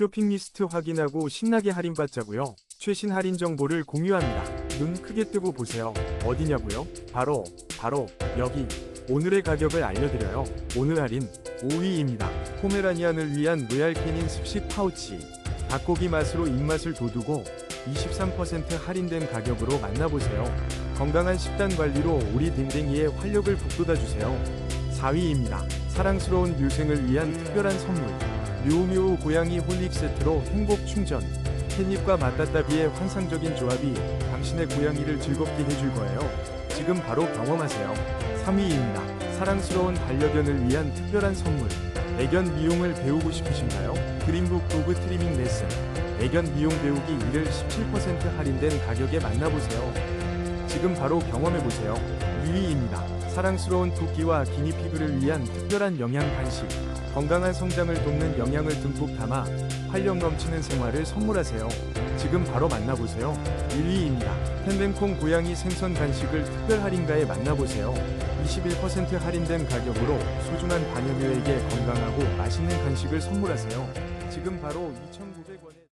쇼핑 리스트 확인하고 신나게 할인받자고요. 최신 할인 정보를 공유합니다. 눈 크게 뜨고 보세요. 어디냐고요? 바로 바로 여기. 오늘의 가격을 알려드려요. 오늘 할인 5위입니다. 포메라니안을 위한 로얄 캐닌 습식 파우치. 닭고기 맛으로 입맛을 돋우고 23% 할인된 가격으로 만나보세요. 건강한 식단 관리로 우리 댕댕이의 활력을 북돋아주세요. 4위입니다. 사랑스러운 류생을 위한 특별한 선물. 묘묘 고양이 홀릭 세트로 행복 충전. 캣닙과 맞다따비의 환상적인 조합이 당신의 고양이를 즐겁게 해줄 거예요. 지금 바로 경험하세요. 3위입니다. 사랑스러운 반려견을 위한 특별한 선물. 애견 미용을 배우고 싶으신가요? 그린북 도그 트리밍 레슨. 애견 미용 배우기 1을 17% 할인된 가격에 만나보세요. 지금 바로 경험해보세요. 2위입니다. 사랑스러운 토끼와 기니피그를 위한 특별한 영양 간식. 건강한 성장을 돕는 영양을 듬뿍 담아 활력 넘치는 생활을 선물하세요. 지금 바로 만나보세요. 1위입니다. 텐덴콩 고양이 생선 간식을 특별 할인가에 만나보세요. 21% 할인된 가격으로 소중한 반려묘에게 건강하고 맛있는 간식을 선물하세요. 지금 바로 2,900원에